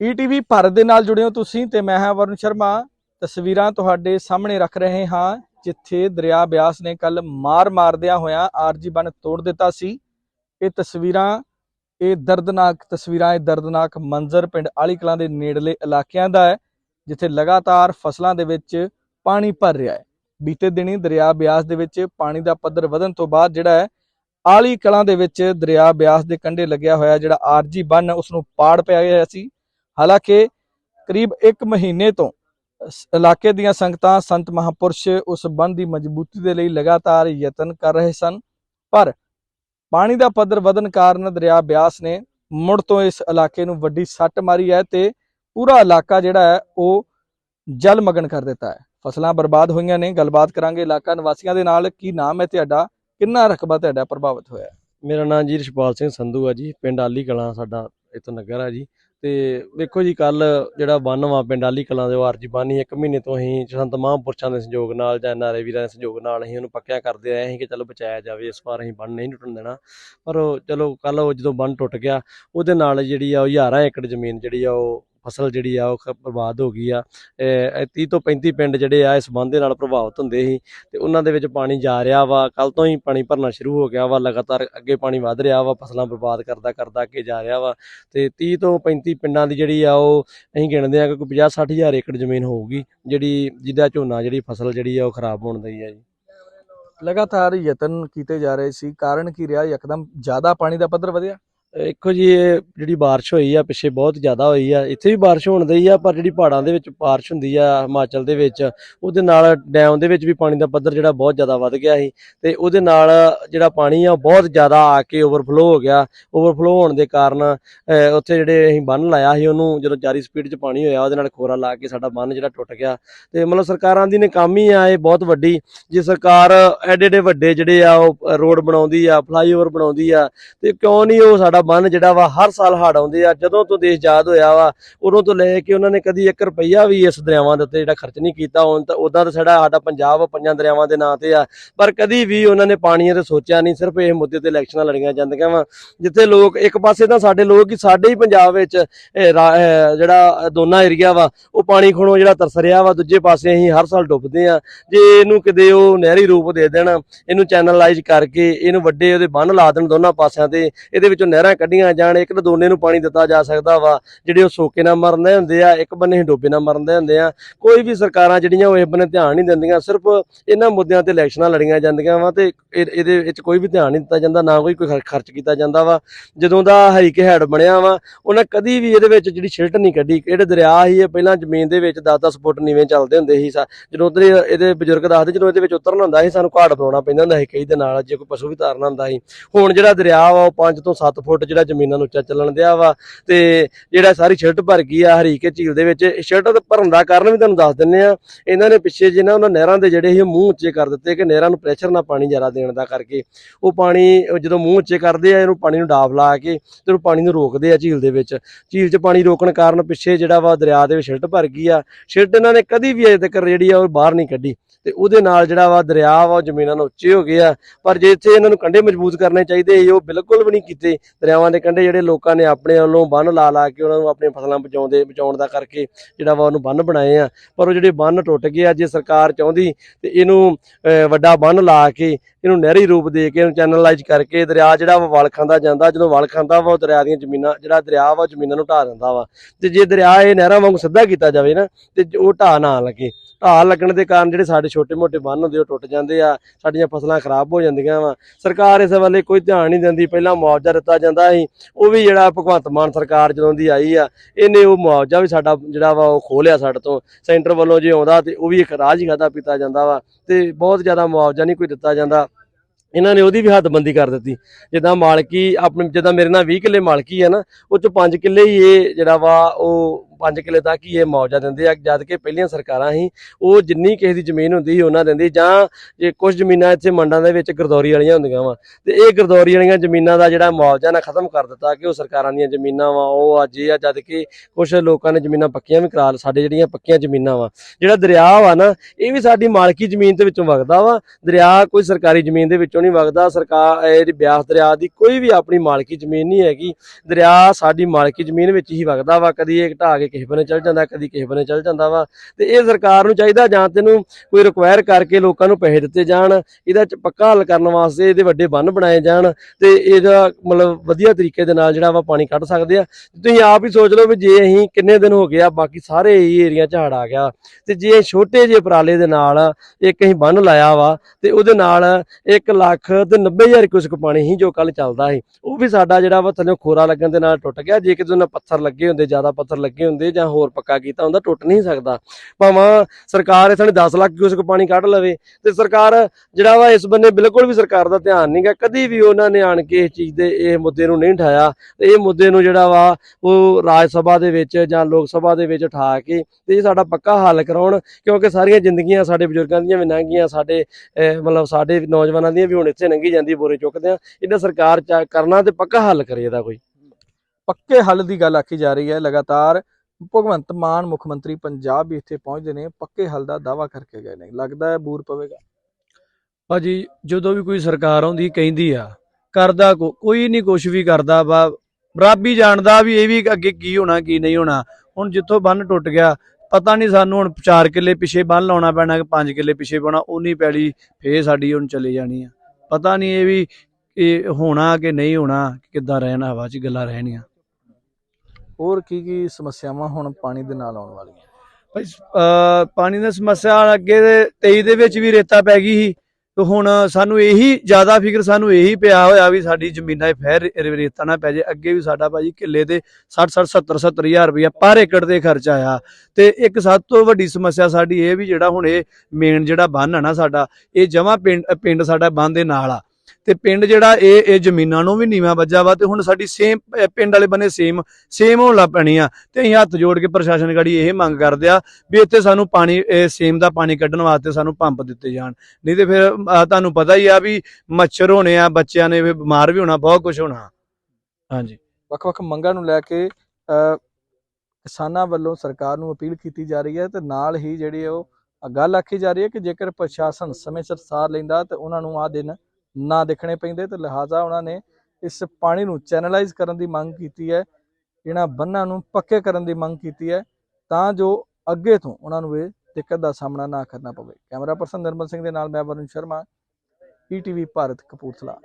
ETV Bharat ਦੇ ਨਾਲ ਜੁੜੇ ਹੋ ਤੁਸੀਂ ਤੇ ਮੈਂ ਹਾਂ ਵਰੁਣ ਸ਼ਰਮਾ। ਤਸਵੀਰਾਂ ਤੁਹਾਡੇ ਸਾਹਮਣੇ ਰੱਖ ਰਹੇ ਹਾਂ, ਜਿੱਥੇ ਦਰਿਆ ਬਿਆਸ ਨੇ ਕੱਲ ਮਾਰ ਮਾਰਦਿਆਂ ਹੋਇਆਂ ਆਰਜੀ ਬੰਨ ਤੋੜ ਦਿੱਤਾ ਸੀ। ਇਹ ਤਸਵੀਰਾਂ, ਇਹ ਦਰਦਨਾਕ ਤਸਵੀਰਾਂ, ਇਹ ਦਰਦਨਾਕ ਮੰਜ਼ਰ ਪਿੰਡ ਆਲੀ ਕਲਾਂ ਦੇ ਨੇੜਲੇ ਇਲਾਕਿਆਂ ਦਾ ਹੈ, ਜਿੱਥੇ ਲਗਾਤਾਰ ਫਸਲਾਂ ਦੇ ਵਿੱਚ ਪਾਣੀ ਭਰ ਰਿਹਾ ਹੈ। ਬੀਤੇ ਦਿਨੀ ਦਰਿਆ ਬਿਆਸ ਦੇ ਵਿੱਚ ਪਾਣੀ ਦਾ ਪੱਧਰ ਵਧਣ ਤੋਂ ਬਾਅਦ ਜਿਹੜਾ ਹੈ, ਆਲੀ ਕਲਾਂ ਦੇ ਵਿੱਚ ਦਰਿਆ ਬਿਆਸ ਦੇ ਕੰਢੇ ਲੱਗਿਆ ਹੋਇਆ ਜਿਹੜਾ ਆਰਜੀ ਬੰਨ ਉਸ ਨੂੰ ਪਾੜ ਪਿਆ ਗਿਆ ਸੀ। ਹਾਲਾਂਕਿ ਕਰੀਬ 1 ਮਹੀਨੇ ਤੋਂ ਇਲਾਕੇ ਦੀਆਂ ਸੰਗਤਾਂ ਸੰਤ ਮਹਾਪੁਰਸ਼ ਉਸ ਬੰਨ ਦੀ ਮਜ਼ਬੂਤੀ ਦੇ ਲਈ ਲਗਾਤਾਰ ਯਤਨ ਕਰ ਰਹੇ ਸਨ, ਪਰ ਪਾਣੀ ਦਾ ਪੱਧਰ ਵਧਣ ਕਾਰਨ ਦਰਿਆ ਬਿਆਸ ਨੇ ਮੁੜ ਤੋਂ ਇਸ ਇਲਾਕੇ ਨੂੰ ਵੱਡੀ ਸੱਟ ਮਾਰੀ ਹੈ ਤੇ ਪੂਰਾ ਇਲਾਕਾ ਜਿਹੜਾ ਹੈ ਉਹ ਜਲ ਮਗਨ ਕਰ ਦਿੱਤਾ ਹੈ। ਫਸਲਾਂ ਬਰਬਾਦ ਹੋਈਆਂ ਨੇ, ਗੱਲਬਾਤ ਕਰਾਂਗੇ ਇਲਾਕਾ ਨਿਵਾਸੀਆਂ ਦੇ ਨਾਲ, ਕੀ ਨਾਮ ਹੈ ਤੁਹਾਡਾ, ਕਿੰਨਾ ਰਕਬਾ ਤੁਹਾਡਾ ਪ੍ਰਭਾਵਿਤ ਹੋਇਆ ਮੇਰਾ ਨਾਮ ਜੀ ਰਿਸ਼ਪਾਲ ਸਿੰਘ ਸੰਧੂ ਆ ਜੀ, ਪਿੰਡ ਆਲੀ ਕਲਾਂ ਸਾਡਾ ਇੱਥੋਂ ਨਗਰ ਆ ਜੀ। ਤੇ ਵੇਖੋ ਜੀ ਕੱਲ ਜਿਹੜਾ ਬੰਨ ਵਾ ਪਿੰਡ ਆਲੀ ਕਲਾਂ ਦੇ ਆਰਜੀ ਬੰਨ ਇੱਕ ਮਹੀਨੇ ਤੋਂ ਅਸੀਂ ਸੰਤ ਮਹਾਂਪੁਰਸ਼ਾਂ ਦੇ ਸੰਯੋਗ ਨਾਲ ਜਾਂ ਨਾਰੇ ਵੀਰਾਂ ਦੇ ਸੰਯੋਗ ਨਾਲ ਅਸੀਂ ਉਹਨੂੰ ਪੱਕਿਆ ਕਰਦੇ ਆਏ ਸੀ ਕਿ ਚਲੋ ਬਚਾਇਆ ਜਾਵੇ, ਇਸ ਵਾਰ ਅਸੀਂ ਬੰਨ ਨਹੀਂ ਟੁੱਟਣ ਦੇਣਾ। ਪਰ ਉਹ ਚਲੋ ਕੱਲ ਉਹ ਜਦੋਂ ਬੰਨ ਟੁੱਟ ਗਿਆ, ਉਹਦੇ ਨਾਲ ਜਿਹੜੀ ਆ ਉਹ ਹਜ਼ਾਰਾਂ ਏਕੜ ਜ਼ਮੀਨ ਜਿਹੜੀ ਆ ਉਹ ਫਸਲ ਜਿਹੜੀ ਆ ਉਹ ਬਰਬਾਦ ਹੋ ਗਈ ਆ। ਇਹ 30 ਤੋਂ 35 ਪਿੰਡ ਜਿਹੜੇ ਆ, ਇਸ ਬੰਦ ਦੇ ਨਾਲ ਪ੍ਰਭਾਵਿਤ ਹੁੰਦੇ ਸੀ ਤੇ ਉਹਨਾਂ ਦੇ ਵਿੱਚ ਪਾਣੀ ਜਾ ਰਿਹਾ ਵਾ। ਕੱਲ ਤੋਂ ਹੀ ਪਾਣੀ ਭਰਨਾ ਸ਼ੁਰੂ ਹੋ ਗਿਆ ਵਾ। ਲਗਾਤਾਰ ਅੱਗੇ ਪਾਣੀ ਵੱਧ ਰਿਹਾ ਵਾ, ਫਸਲਾਂ ਬਰਬਾਦ ਕਰਦਾ ਕਰਦਾ ਅੱਗੇ ਜਾ ਰਿਹਾ ਵਾ। ਤੇ 30 ਤੋਂ 35 ਪਿੰਡਾਂ ਦੀ ਜਿਹੜੀ ਆ, ਉਹ ਅਸੀਂ ਗਿਣਦੇ ਆ ਕਿ ਕੋਈ 50 60 ਹਜ਼ਾਰ ਏਕੜ ਜ਼ਮੀਨ ਹੋਊਗੀ, ਜਿਹੜੀ, ਜਿਹਦਾ ਝੋਨਾ ਜਿਹੜੀ ਫਸਲ ਜਿਹੜੀ ਆ, ਉਹ ਖਰਾਬ ਹੋਣ ਦੀ ਆ ਜੀ। ਲਗਾਤਾਰ ਯਤਨ ਕੀਤੇ ਜਾ ਰਹੇ ਸੀ। ਕਾਰਨ ਕੀ ਰਿਹਾ? ਯਕਦਮ ਜ਼ਿਆਦਾ ਪਾਣੀ ਦਾ ਪੱਧਰ ਵਧਿਆ? ਇੱਕੋ ਜੀ, ਇਹ ਜਿਹੜੀ ਬਾਰਿਸ਼ ਹੋਈ ਆ, ਪਿੱਛੇ ਬਹੁਤ ਜ਼ਿਆਦਾ ਹੋਈ ਆ। ਇੱਥੇ ਵੀ ਬਾਰਿਸ਼ ਹੋਣ ਦੀ ਆ, ਪਰ ਜਿਹੜੀ ਪਹਾੜਾਂ ਦੇ ਵਿੱਚ ਬਾਰਿਸ਼ ਹੁੰਦੀ ਆ, ਹਿਮਾਚਲ ਦੇ ਵਿੱਚ, ਉਹਦੇ ਨਾਲ ਡੈਮ ਦੇ ਵਿੱਚ ਵੀ ਪਾਣੀ ਦਾ ਪੱਧਰ ਜਿਹੜਾ ਬਹੁਤ ਜ਼ਿਆਦਾ ਵੱਧ ਗਿਆ ਸੀ। ਤੇ ਉਹਦੇ ਨਾਲ ਜਿਹੜਾ ਪਾਣੀ ਆ, ਉਹ ਬਹੁਤ ਜ਼ਿਆਦਾ ਆ ਕੇ ਓਵਰਫਲੋ ਹੋ ਗਿਆ। ਓਵਰਫਲੋ ਹੋਣ ਦੇ ਕਾਰਨ ਉੱਥੇ ਜਿਹੜੇ ਅਸੀਂ ਬੰਨ ਲਾਇਆ ਸੀ, ਉਹਨੂੰ ਜਦੋਂ ਜਾਰੀ ਸਪੀਡ 'ਚ ਪਾਣੀ ਹੋਇਆ, ਉਹਦੇ ਨਾਲ ਖੋਰਾ ਲਾ ਕੇ ਸਾਡਾ ਬੰਨ ਜਿਹੜਾ ਟੁੱਟ ਗਿਆ। ਤੇ ਮਤਲਬ ਸਰਕਾਰਾਂ ਦੀ ਨੇ ਆ, ਇਹ ਬਹੁਤ ਵੱਡੀ। ਜੇ ਸਰਕਾਰ ਐਡੇ ਐਡੇ ਵੱਡੇ ਜਿਹੜੇ ਆ, ਉਹ ਰੋਡ ਬਣਾਉਂਦੀ ਆ ਫਲਾਈਓਵਰ ਬਣਾਉਂਦੀ ਆ, ਤੇ ਕਿਉਂ ਨਹੀਂ ਉਹ ਸਾਡਾ ਬੰਨ ਜਿਹੜਾ ਵਾ ਹਰ ਸਾਲ ਹੜ ਆਉਂਦੇ ਆ, ਜਦੋਂ ਤੋਂ ਦੇਸ਼ ਆਜ਼ਾਦ ਹੋਇਆ ਵਾ, ਉਦੋਂ ਤੋਂ ਲੈ ਕੇ ਉਹਨਾਂ ਨੇ ਕਦੀ 1 ਰੁਪਈਆ ਵੀ ਇਸ ਦਰਿਆਵਾਂ ਦੇ ਉੱਤੇ ਜਿਹੜਾ ਖਰਚ ਨਹੀਂ ਕੀਤਾ, ਹੁਣ ਤਾਂ ਉਦਾਂ ਤਾਂ ਸਾਡਾ ਸਾਡਾ ਪੰਜਾਬ ਪੰਜਾਂ ਦਰਿਆਵਾਂ ਦੇ ਨਾਂ ਤੇ ਆ, ਪਰ ਕਦੀ ਵੀ ਉਹਨਾਂ ਨੇ ਪਾਣੀਆਂ ਤੇ ਸੋਚਿਆ ਨਹੀਂ, ਸਿਰਫ ਇਹ ਮੁੱਦੇ ਤੇ ਇਲੈਕਸ਼ਨਾਂ ਲੜੀਆਂ ਜਾਂਦੀਆਂ ਵਾ, ਜਿੱਥੇ ਲੋਕ ਇੱਕ ਪਾਸੇ ਤਾਂ ਸਾਡੇ ਲੋਕ ਹੀ ਸਾਡੇ ਹੀ ਪੰਜਾਬ ਵਿੱਚ ਜਿਹੜਾ ਦੋਨਾ ਏਰੀਆ ਵਾ, ਉਹ ਪਾਣੀ ਖਣੋ ਜਿਹੜਾ ਤਰਸ ਰਿਹਾ ਵਾ, ਦੂਜੇ ਪਾਸੇ ਅਸੀਂ ਹਰ ਸਾਲ ਡੁੱਬਦੇ ਆ, ਜੇ ਇਹਨੂੰ ਕਿਤੇ ਉਹ ਨਹਿਰੀ ਰੂਪ ਦੇ ਦੇਣ, ਇਹਨੂੰ ਚੈਨਲਾਈਜ਼ ਕਰਕੇ, ਇਹਨੂੰ ਵੱਡੇ ਉਹਦੇ ਬੰਨ ਲਾ ਦੇਣ ਦੋਨਾਂ ਪਾਸਿਆਂ ਤੇ, ਇਹਦੇ ਵਿੱਚੋਂ ਨਹਿਰਾਂ ਕੱਢੀਆਂ ਜਾਣ, ਇੱਕ ਤਾਂ ਦੋਨੇ ਨੂੰ ਪਾਣੀ ਦਿੱਤਾ ਜਾ ਸਕਦਾ ਵਾ, ਜਿਹੜੇ ਉਹ ਸੋਕੇ ਨਾਲ ਮਰਦੇ ਹੁੰਦੇ ਆ, ਇੱਕ ਬੰਨੇ ਹੀ ਡੋਬੇ ਨਾਲ ਮਰਦੇ ਹੁੰਦੇ ਆ। ਕੋਈ ਵੀ ਸਰਕਾਰਾਂ ਜਿਹੜੀਆਂ ਉਹ ਇਹ ਬੰਨੇ ਧਿਆਨ ਨਹੀਂ ਦਿੰਦੀਆਂ, ਸਿਰਫ ਇਹਨਾਂ ਮੁੱਦਿਆਂ ਤੇ ਇਲੈਕਸ਼ਨਾਂ ਲੜੀਆਂ ਜਾਂਦੀਆਂ ਵਾ ਤੇ ਇਹਦੇ ਵਿੱਚ ਕੋਈ ਵੀ ਧਿਆਨ ਨਹੀਂ ਦਿੱਤਾ ਜਾਂਦਾ, ਨਾ ਕੋਈ ਕੋਈ ਖਰਚ ਕੀਤਾ ਜਾਂਦਾ ਵਾ। ਜਦੋਂ ਦਾ ਹਰੀਕੇ ਹੈਡ ਬਣਿਆ ਵਾ, ਉਹਨਾਂ ਕਦੀ ਵੀ ਇਹਦੇ ਵਿੱਚ ਜਿਹੜੀ ਛਿਲਟ ਨਹੀਂ ਕੱਢੀ। ਜਿਹੜੇ ਦਰਿਆ ਸੀ ਇਹ ਪਹਿਲਾਂ ਜ਼ਮੀਨ ਦੇ ਵਿੱਚ 10-10 ਫੁੱਟ ਨੀਵੇਂ ਚੱਲਦੇ ਹੁੰਦੇ ਸੀ ਜਦੋਂ ਉਧਰ ਇਹਦੇ ਬਜ਼ੁਰਗ ਦੱਸਦੇ ਜਦੋਂ ਇਹਦੇ ਵਿੱਚ ਉਤਰਨਾ ਹੁੰਦਾ ਸੀ, ਸਾਨੂੰ ਘਾੜ ਬਣਾਉਣਾ ਪੈਂਦਾ ਹੁੰਦਾ ਸੀ, ਕਈ ਦੇ ਨਾਲ ਜੇ ਕੋਈ ਪਸ਼ੂ ਵੀ ਤਾਰਨਾ ਹੁੰਦਾ ਸੀ। ਹੁਣ ਜਿਹੜਾ ਦਰਿਆ ਵਾ, ਉਹ 5 ਤੋਂ 7 ਫੁੱਟ ਜਿਹੜਾ ਜ਼ਮੀਨਾਂ ਨੂੰ ਉੱਚਾ ਚੱਲਣ ਦਿਆ ਵਾ ਤੇ ਜਿਹੜਾ ਸਾਰੀ ਸ਼ਿਲਟ ਭਰ ਗਈ ਆ ਹਰੀਕੇ ਝੀਲ ਦੇ ਵਿੱਚ, ਇਹ ਭਰਨ ਦਾ ਕਾਰਨ ਵੀ ਤੁਹਾਨੂੰ ਦੱਸ ਦਿੰਨੇ ਆ। ਇਹਨਾਂ ਨੇ ਪਿੱਛੇ ਜੇ ਨਾ ਉਹਨਾਂ ਨਹਿਰਾਂ ਦੇ ਜਿਹੜੇ ਸੀ ਮੂੰਹ ਉੱਚੇ ਕਰ ਦਿੱਤੇ ਕਿ ਨਹਿਰਾਂ ਨੂੰ ਪ੍ਰੈਸ਼ਰ ਨਾਲ ਪਾਣੀ ਜ਼ਿਆਦਾ ਦੇਣ ਦਾ ਕਰਕੇ। ਉਹ ਪਾਣੀ ਜਦੋਂ ਮੂੰਹ ਉੱਚੇ ਕਰਦੇ ਆ, ਇਹਨੂੰ ਪਾਣੀ ਨੂੰ ਡਾਫ ਲਾ ਕੇ ਤੇ ਉਹ ਪਾਣੀ ਨੂੰ ਰੋਕਦੇ ਆ ਝੀਲ ਦੇ ਵਿੱਚ। ਝੀਲ 'ਚ ਪਾਣੀ ਰੋਕਣ ਕਾਰਨ ਪਿੱਛੇ ਜਿਹੜਾ ਵਾ ਦਰਿਆ ਦੇ ਵਿੱਚ ਸ਼ਿਲਟ ਭਰ ਗਈ ਆ। ਸ਼ਿਲਟ ਇਹਨਾਂ ਨੇ ਕਦੀ ਵੀ ਅਜੇ ਤੱਕ ਜਿਹੜੀ ਆ ਉਹ ਬਾਹਰ ਨਹੀਂ ਕੱਢੀ। ਤੇ ਉਹਦੇ ਨਾਲ ਜਿਹੜਾ ਵਾ ਦਰਿਆ ਵਾ, ਉਹ ਜ਼ਮੀਨਾਂ ਨੂੰ ਉੱਚੇ ਹੋ ਗਏ ਆ। ਪਰ ਜੇ ਇੱਥੇ ਇਹਨਾਂ ਨੂੰ ਕੰਢੇ ਮਜ਼ਬੂਤ ਕਰਨੇ ਚਾਹੀਦੇ ਸੀ ਉਹ ਬਿਲਕੁਲ ਵੀ ਨਹੀਂ ਕੀਤੇ। ਦਰਿਆਵਾਂ ਦੇ ਕੰਢੇ ਜਿਹੜੇ ਲੋਕਾਂ ਨੇ ਆਪਣੇ ਵੱਲੋਂ ਬੰਨ ਲਾ ਲਾ ਕੇ ਉਹਨਾਂ ਨੂੰ ਆਪਣੀਆਂ ਫਸਲਾਂ ਬਚਾਉਂਦੇ ਬਚਾਉਣ ਦਾ ਕਰਕੇ ਜਿਹੜਾ ਵਾ ਉਹਨੂੰ ਬੰਨ ਬਣਾਏ ਆ। ਪਰ ਉਹ ਜਿਹੜੇ ਬੰਨ ਟੁੱਟ ਗਏ ਆ ਜੇ ਸਰਕਾਰ ਚਾਹੁੰਦੀ ਤੇ ਇਹਨੂੰ ਅਹ, ਵੱਡਾ ਬੰਨ ਲਾ ਕੇ ਇਹਨੂੰ ਨਹਿਰੀ ਰੂਪ ਦੇ ਕੇ ਇਹਨੂੰ ਚੈਨਲਾਈਜ਼ ਕਰਕੇ ਦਰਿਆ ਜਿਹੜਾ ਵਾ ਵਲ ਖਾਂਦਾ ਜਾਂਦਾ ਜਦੋਂ ਵਲ ਖਾਂਦਾ ਵਾ ਉਹ ਦਰਿਆ ਦੀਆਂ ਜ਼ਮੀਨਾਂ ਜਿਹੜਾ ਦਰਿਆ ਵਾ ਉਹ ਜ਼ਮੀਨਾਂ ਨੂੰ ਢਾਹ ਦਿੰਦਾ ਵਾ। ਤੇ ਜੇ ਦਰਿਆ ਇਹ ਨਹਿਰਾਂ ਵਾਂਗੂ ਸਿੱਧਾ ਕੀਤਾ ਜਾਵੇ ਨਾ ਤੇ ਉਹ ਢਾਹ ਨਾ ਲੱਗੇ। ਢਾਹ ਲੱਗਣ ਦੇ ਕਾਰਨ ਜਿਹੜੇ ਸਾਡੇ ਛੋਟੇ-ਮੋਟੇ ਬੰਨ ਹੁੰਦੇ ਉਹ ਟੁੱਟ ਜਾਂਦੇ ਆ, ਸਾਡੀਆਂ ਫਸਲਾਂ ਖਰਾਬ ਹੋ ਜਾਂਦੀਆਂ ਵਾ। ਸਰਕਾਰ ਇਸ ਵੱਲੇ ਕੋਈ ਧਿਆਨ ਨਹੀਂ ਦਿੰਦੀ, ਪਹਿਲਾਂ ਮੁਆਵਜ਼ਾ ਦਿੱਤਾ ਜਾਂਦਾ ਸੀ, ਉਹ ਵੀ ਜਿਹੜਾ ਭਗਵੰਤ ਮਾਨ ਸਰਕਾਰ ਜਦੋਂ ਦੀ ਆਈ ਆ, ਇਹਨੇ ਉਹ ਮੁਆਵਜ਼ਾ ਵੀ ਸਾਡਾ ਜਿਹੜਾ ਵਾ, ਉਹ ਖੋਹ ਸਾਡੇ ਤੋਂ। ਸੈਂਟਰ ਵੱਲੋਂ ਜੇ ਆਉਂਦਾ ਤੇ ਉਹ ਵੀ ਇੱਕ ਰਾਜ ਹੀ ਖਾਦਾ ਪੀਤਾ ਜਾਂਦਾ ਵਾ, ਤੇ ਬਹੁਤ ਜ਼ਿਆਦਾ ਮੁਆਵਜ਼ਾ ਨਹੀਂ ਕੋਈ ਦਿੱਤਾ ਜਾਂਦਾ। ਇਹਨਾਂ ਨੇ ਉਹਦੀ ਵੀ ਹੱਦਬੰਦੀ ਕਰ ਦਿੱਤੀ। ਜਿੱਦਾਂ ਮਾਲਕੀ ਆਪਣੇ, ਜਿੱਦਾਂ ਮੇਰੇ ਨਾਲ 20 ਕਿੱਲੇ ਮਾਲਕੀ ਆ ਨਾ, ਉਹ ਚ 5 ਕਿੱਲੇ ਹੀ ਇਹ ਜਿਹੜਾ ਵਾ, ਉਹ 5 ਕਿੱਲੇ ਤੱਕ ਹੀ ਇਹ ਮੁਆਵਜ਼ਾ ਦਿੰਦੇ ਆ, ਜਦ ਕਿ ਪਹਿਲੀਆਂ ਸਰਕਾਰਾਂ ਹੀ ਉਹ ਜਿੰਨੀ ਕਿਸੇ ਦੀ ਜ਼ਮੀਨ ਹੁੰਦੀ ਸੀ ਉਹਨਾਂ ਦਿੰਦੀ, ਜਾਂ ਜੇ ਕੁਝ ਜ਼ਮੀਨਾਂ ਇੱਥੇ ਮੰਡਾਂ ਦੇ ਵਿੱਚ ਗਰਦੌਰੀ ਵਾਲੀਆਂ ਹੁੰਦੀਆਂ ਵਾ, ਤੇ ਇਹ ਗਰਦੌਰੀ ਵਾਲੀਆਂ ਜ਼ਮੀਨਾਂ ਦਾ ਜਿਹੜਾ ਮੁਆਵਜ਼ਾ ਨਾ ਖਤਮ ਕਰ ਦਿੱਤਾ ਕਿ ਉਹ ਸਰਕਾਰਾਂ ਦੀਆਂ ਜ਼ਮੀਨਾਂ ਵਾ, ਉਹ ਅੱਜ ਇਹ ਆ, ਜਦ ਕਿ ਕੁਝ ਲੋਕਾਂ ਨੇ ਜ਼ਮੀਨਾਂ ਪੱਕੀਆਂ ਵੀ ਕਰਾ ਲ, ਸਾਡੇ ਜਿਹੜੀਆਂ ਪੱਕੀਆਂ ਜ਼ਮੀਨਾਂ ਵਾ, ਜਿਹੜਾ ਦਰਿਆ ਵਾ ਨਾ, ਇਹ ਵੀ ਸਾਡੀ ਮਾਲਕੀ ਜ਼ਮੀਨ ਦੇ ਵਿੱਚੋਂ ਵਗਦਾ ਵਾ, ਦਰਿਆ ਕੋਈ ਸਰਕਾਰੀ ਜ਼ਮੀਨ ਦੇ ਵਿੱਚੋਂ ਨਹੀਂ ਵਗਦਾ ਸਰਕਾਰ ਇਹ ਬਿਆਸ ਦਰਿਆ ਦੀ ਕੋਈ ਵੀ ਆਪਣੀ ਮਾਲਕੀ ਜ਼ਮੀਨ ਨਹੀਂ ਹੈਗੀ, ਦਰਿਆ ਸਾਡੀ ਮਾਲਕੀ ਜ਼ਮੀਨ ਵਿੱਚ ਹੀ ਵਗਦਾ ਵਾ, ਕਦੀ ਇਹ ਘਟਾ ਕੇ ਕਿਸੇ ਬਨੇ ਚਲ ਜਾਂਦਾ, ਕਦੀ ਕਿਸੇ ਬਨੇ ਚਲ ਜਾਂਦਾ ਵਾ। ਤੇ ਇਹ ਸਰਕਾਰ ਨੂੰ ਚਾਹੀਦਾ ਜਾਂ ਤੈਨੂੰ ਕੋਈ ਰਿਕੁਆਇਰ ਕਰਕੇ ਲੋਕਾਂ ਨੂੰ ਪੈਸੇ ਦਿੱਤੇ ਜਾਣ, ਇਹਦਾ ਪੱਕਾ ਹੱਲ ਕਰਨ ਵਾਸਤੇ ਇਹਦੇ ਵੱਡੇ ਬੰਨ ਬਣਾਏ ਜਾਣ ਤੇ ਇਹਦਾ ਮਤਲਬ ਵਧੀਆ ਤਰੀਕੇ ਦੇ ਨਾਲ ਜਿਹੜਾ ਵਾ ਪਾਣੀ ਕੱਢ ਸਕਦੇ ਆ। ਤੁਸੀਂ ਆਪ ਹੀ ਸੋਚ ਲਓ ਵੀ ਜੇ ਅਸੀਂ ਕਿੰਨੇ ਦਿਨ ਹੋ ਗਏ ਆ, ਬਾਕੀ ਸਾਰੇ ਹੀ ਏਰੀਆ ਝਾੜ ਆ ਗਿਆ। ਤੇ ਜੇ ਛੋਟੇ ਜਿਹੇ ਉਪਰਾਲੇ ਦੇ ਨਾਲ ਇੱਕ ਅਸੀਂ ਬੰਨ ਲਾਇਆ ਵਾ ਤੇ ਉਹਦੇ ਨਾਲ 1 ਲੱਖ ਤੇ 90000 ਕੁਸਕ ਪਾਣੀ ਹੀ ਜੋ ਕੱਲ ਚੱਲਦਾ ਸੀ, ਉਹ ਵੀ ਸਾਡਾ ਜਿਹੜਾ ਵਾ ਥੱਲੇ ਖੋਰਾ ਲੱਗਣ ਦੇ ਨਾਲ ਟੁੱਟ ਗਿਆ। ਜੇ ਕਿਤੇ ਉਹਨਾਂ ਪੱਥਰ ਲੱਗੇ ਹੁੰਦੇ, ਜ਼ਿਆਦਾ ਪੱਥਰ ਲੱਗੇ ਹੁੰਦੇ ਜਾਂ ਹੋਰ ਪੱਕਾ ਕੀਤਾ ਹੁੰਦਾ, ਟੁੱਟ ਨਹੀਂ ਸਕਦਾ। ਭਾਵੇਂ ਸਰਕਾਰ ਇਥਾਂ 10 ਲੱਖ ਕੁਸਕ ਪਾਣੀ ਕੱਢ ਲਵੇ ਤੇ ਸਰਕਾਰ ਜਿਹੜਾ ਵਾ ਇਸ ਬੰਨੇ ਬਿਲਕੁਲ ਵੀ ਸਰਕਾਰ ਦਾ ਧਿਆਨ ਨਹੀਂਗਾ ਕਦੀ ਵੀ ਉਹਨਾਂ ਨੇ ਆਣ ਕੇ ਇਸ ਚੀਜ਼ ਦੇ, ਇਹ ਮੁੱਦੇ ਨੂੰ ਨਹੀਂ ਉਠਾਇਆ ਤੇ ਇਹ ਮੁੱਦੇ ਨੂੰ ਜਿਹੜਾ ਵਾ ਉਹ ਰਾਜ ਸਭਾ ਦੇ ਵਿੱਚ ਜਾਂ ਲੋਕ ਸਭਾ ਦੇ ਵਿੱਚ ਉਠਾ ਕੇ ਤੇ ਇਹ ਸਾਡਾ ਪੱਕਾ ਹੱਲ ਕਰਾਉਣ, ਕਿਉਂਕਿ ਸਾਰੀਆਂ ਜ਼ਿੰਦਗੀਆਂ ਸਾਡੇ ਬਜ਼ੁਰਗਾਂ ਦੀਆਂ ਵੀ ਲੰਘੀਆਂ, ਸਾਡੇ ਮਤਲਬ ਸਾਡੇ ਨੌਜਵਾਨਾਂ ਦੀਆਂ ਵੀ ਹੁਣ ਇੱਥੇ ਲੰਘੀ ਜਾਂਦੀ, ਬੋਰੇ ਚੁੱਕਦੇ ਆ। ਇਹਦਾ ਸਰਕਾਰ ਚਾ- ਕਰਨਾ ਤੇ ਪੱਕਾ ਹੱਲ ਕਰੇ ਇਹਦਾ ਕੋਈ। ਪੱਕੇ ਹੱਲ ਦੀ ਗੱਲ ਆਖੀ ਜਾ ਰਹੀ ਹੈ, ਲਗਾਤਾਰ ਭਗਵੰਤ ਮਾਨ ਮੁੱਖ ਮੰਤਰੀ ਪੰਜਾਬ ਵੀ ਇੱਥੇ ਪਹੁੰਚਦੇ ਨੇ, ਪੱਕੇ ਹੱਲ ਦਾ ਦਾਵਾ ਕਰਕੇ ਗਏ ਨੇ। ਲੱਗਦਾ ਹੈ ਬੂਰ ਪਵੇਗਾ। ਭਾਜੀ, ਜਦੋਂ ਵੀ ਕੋਈ ਸਰਕਾਰ ਆਉਂਦੀ, ਕਹਿੰਦੀ ਆ, ਕਰਦਾ ਕੋ- ਕੋਈ ਨਹੀਂ ਕੁਝ ਵੀ ਕਰਦਾ ਵਾ ਰੱਬ ਹੀ ਜਾਣਦਾ ਵੀ ਇਹ ਵੀ ਅੱਗੇ ਕੀ ਹੋਣਾ, ਕੀ ਨਹੀਂ ਹੋਣਾ। ਹੁਣ ਜਿੱਥੋਂ ਬੰਨ ਟੁੱਟ ਗਿਆ, ਪਤਾ ਨਹੀਂ ਸਾਨੂੰ ਹੁਣ 4 ਕਿੱਲੇ ਪਿੱਛੇ ਬੰਨ ਲਾਉਣਾ ਪੈਣਾ ਕਿ 5 ਕਿੱਲੇ ਪਿੱਛੇ ਪਾਉਣਾ ਉਨੀ ਪੈਲੀ ਫੇਰ ਸਾਡੀ ਹੁਣ ਚਲੀ ਜਾਣੀ ਆ। ਪਤਾ ਨਹੀਂ ਇਹ ਵੀ ਇਹ ਹੋਣਾ ਕਿ ਨਹੀਂ ਹੋਣਾ, ਕਿੱਦਾਂ ਰਹਿਣਾ, ਹਵਾ 'ਚ ਗੱਲਾਂ ਰਹਿਣੀਆਂ। ਹੋਰ ਕੀ ਕੀ ਸਮੱਸਿਆਵਾਂ ਹੁਣ ਪਾਣੀ ਦੇ ਨਾਲ ਆਉਣ ਵਾਲੀਆਂ? ਭਾਈ, ਅਹ, ਪਾਣੀ ਦੀ ਸਮੱਸਿਆ ਅੱਗੇ ਦੇ 23 ਦੇ ਵਿੱਚ ਵੀ ਰੇਤਾ ਪੈ ਗਈ ਸੀ, ਤੇ ਹੁਣ ਸਾਨੂੰ ਇਹੀ ਜ਼ਿਆਦਾ ਫਿਕਰ, ਸਾਨੂੰ ਇਹੀ ਪਿਆ ਹੋਇਆ ਵੀ ਸਾਡੀ ਜ਼ਮੀਨਾਂ 'ਚ ਫੇਰ ਰੇ- ਰੇਤਾ ਨਾ ਪੈ ਜੇ। ਅੱਗੇ ਵੀ ਸਾਡਾ ਭਾਜੀ ਕਿੱਲੇ ਦੇ 60 60 70 70 ਹਜ਼ਾਰ ਰੁਪਇਆ ਪਰ ਏਕੜ ਦੇ ਖਰਚ ਆਇਆ। ਤੇ ਇੱਕ ਸਭ ਤੋਂ ਵੱਡੀ ਸਮੱਸਿਆ ਸਾਡੀ ਇਹ ਵੀ ਜਿਹੜਾ ਹੁਣ ਇਹ ਮੇਨ ਜਿਹੜਾ ਬੰਨ ਆ ਨਾ ਸਾਡਾ, ਇਹ ਜਮਾ ਪਿੰਡ ਪਿੰਡ ਸਾਡਾ ਬੰਨ ਦੇ ਨਾਲ ਆ। ਤੇ ਪਿੰਡ ਜਿਹੜਾ ਇਹ ਇਹ ਜ਼ਮੀਨਾਂ ਨੂੰ ਵੀ ਨੀਵਾ ਵੱਜਾ ਵਾ ਤੇ ਹੁਣ ਸਾਡੀ ਸੇਮ ਪਿੰਡ ਵਾਲੇ ਬੰਨੇ ਸੇਮ ਸੇਮ ਹੋਣ ਲੱਗ ਪੈਣੀ ਆ। ਤੇ ਅਸੀਂ ਹੱਥ ਜੋੜ ਕੇ ਪ੍ਰਸ਼ਾਸਨ ਗਾੜੀ ਇਹ ਮੰਗ ਕਰਦੇ ਆ ਵੀ ਇੱਥੇ ਸਾਨੂੰ ਪਾਣੀ ਸੇਮ ਦਾ ਪਾਣੀ ਕੱਢਣ ਵਾਸਤੇ ਸਾਨੂੰ ਪੰਪ ਦਿੱਤੇ ਜਾਣ। ਨਹੀਂ ਤੇ ਫਿਰ ਤੁਹਾਨੂੰ ਪਤਾ ਹੀ ਆ ਵੀ ਮੱਛਰ ਹੋਣੇ ਆ ਬੱਚਿਆਂ ਨੇ ਵੀ ਬਿਮਾਰ ਵੀ ਹੋਣਾ ਬਹੁਤ ਕੁਝ ਹੋਣਾ। ਹਾਂਜੀ। ਵੱਖ-ਵੱਖ ਮੰਗਾਂ ਨੂੰ ਲੈ ਕੇ ਅ, ਕਿਸਾਨਾਂ ਵੱਲੋਂ ਸਰਕਾਰ ਨੂੰ ਅਪੀਲ ਕੀਤੀ ਜਾ ਰਹੀ ਹੈ ਤੇ ਨਾਲ ਹੀ ਜਿਹੜੀ ਉਹ ਗੱਲ ਆਖੀ ਜਾ ਰਹੀ ਹੈ ਕਿ ਜੇਕਰ ਪ੍ਰਸ਼ਾਸਨ ਸਮੇਂ ਸਿਰ ਸਾਰ ਲੈਂਦਾ ਤੇ ਉਹਨਾਂ ਨੂੰ ਆ ਦਿਨ ਨਾ ਦੇਖਣੇ ਪੈਂਦੇ ਤੇ ਲਿਹਾਜ਼ਾ ਉਹਨਾਂ ਨੇ ਇਸ ਪਾਣੀ ਨੂੰ ਚੈਨਲਾਈਜ਼ ਕਰਨ ਦੀ ਮੰਗ ਕੀਤੀ ਹੈ, ਇਹਨਾਂ ਬੰਨਾਂ ਨੂੰ ਪੱਕੇ ਕਰਨ ਦੀ ਮੰਗ ਕੀਤੀ ਹੈ ਤਾਂ ਜੋ ਅੱਗੇ ਤੋਂ ਉਹਨਾਂ ਨੂੰ ਇਹ ਦਿੱਕਤ ਦਾ ਸਾਹਮਣਾ ਨਾ ਕਰਨਾ ਪਵੇ। ਕੈਮਰਾ ਪਰਸਨ ਨਿਰਮਲ ਸਿੰਘ ਦੇ ਨਾਲ ਮੈਂ ਵਰੁਣ ਸ਼ਰਮਾ, ਈਟੀਵੀ ਭਾਰਤ ਕਪੂਰਥਲਾ।